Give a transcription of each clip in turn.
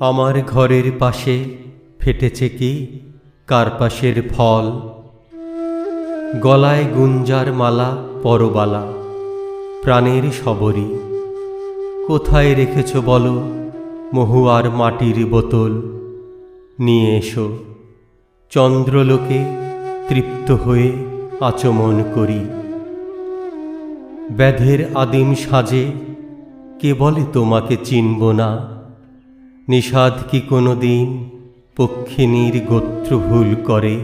আমার ঘরের পাশে ফেটেছে কি? কার্পাসের ফল? গলায় গুঞ্জার মালা, পরবালা, প্রাণের সবরি কোথায় রেখেছ বলো, মহুয়ার মাটির বোতল? নিয়ে এসো, চন্দ্রলোকে তৃপ্ত হয়ে আচমন করি। ব্যাধের আদিম সাজে কে বলে তোমাকে চিনব না। নিষাদ কি কোনো দিন পক্ষিণীর গোত্র ভুল করে।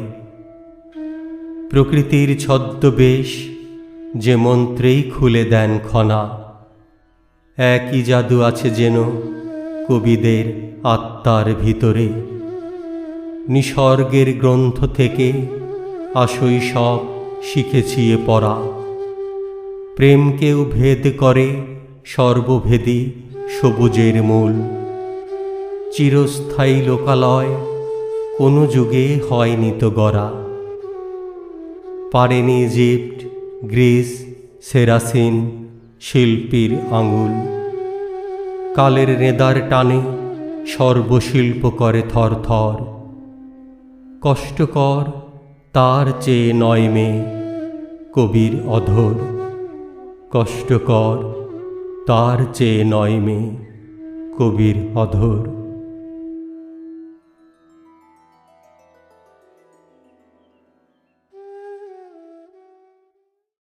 প্রকৃতির ছদ্মবেশ যে মন্ত্রেই খুলে দেন খনা। একই জাদু আছে যেন কবিদের আত্মার ভিতরে। নিসর্গের গ্রন্থ থেকে আসই সব শিখেছি এ পড়া। প্রেমকেও ভেদ করে সর্বভেদী সবুজের মূল। চিরস্থায়ী লোকালয়, কোনো যুগে হয়নি তো গড়া। পারেনি ইজিপ্ট, গ্রিস, সেরাসিন, শিল্পীর আঙুল। কালের নেদার টানে সর্বশিল্প করে থর থর। কষ্টকর তার চেয়ে নয় মে কবির অধর। কষ্টকর তার চেয়ে নয় মে কবির অধর।